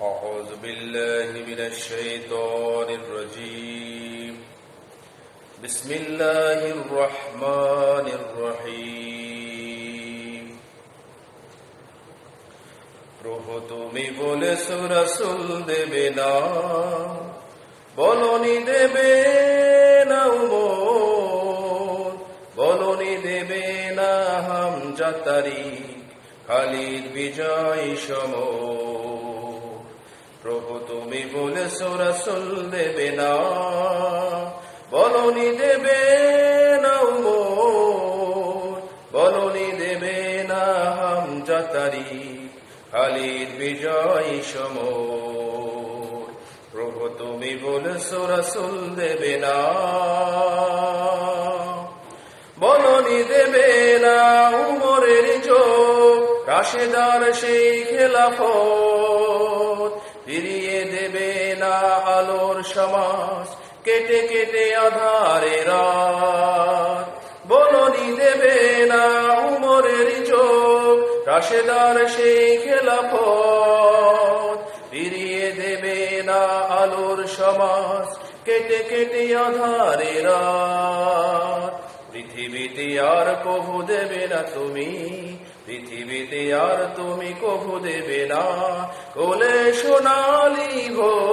أعوذ بالله من الشيطان الرجيم بسم الله الرحمن الرحيم প্রভু তুমি বলেছ রাসুল দেবে না বলনি দেবে না উমর বলনি দেবে না হাম জাতারি খালিদ বিজয় সম প্রভু, তুমি বলেছ রাসুল দেবে না। বলনি দেবে না বলনি দেবে না হাম জাতারি খালিদ বিজয় সম প্রভু, তুমি বলেছ রাসুল দেবে না। বলনি দেবে না উমরের চোখ, রাশেদার সেই খেলাফত ফিরিয়ে দেবে না আলোর সমাজ। কেটে কেটে আধারে রাত বলনি দেবে না উমরের চোখ। রাশেদার সেই খেলাফত। ফিরিয়ে দেবে না আলোর সমাজ। কেটে কেটে আধারে রাত পৃথিবীতে আর কভু দেবে না তুমি, পৃথিবীতে আর তুমি কভু দেবে না। কোলে সোনালি ভোর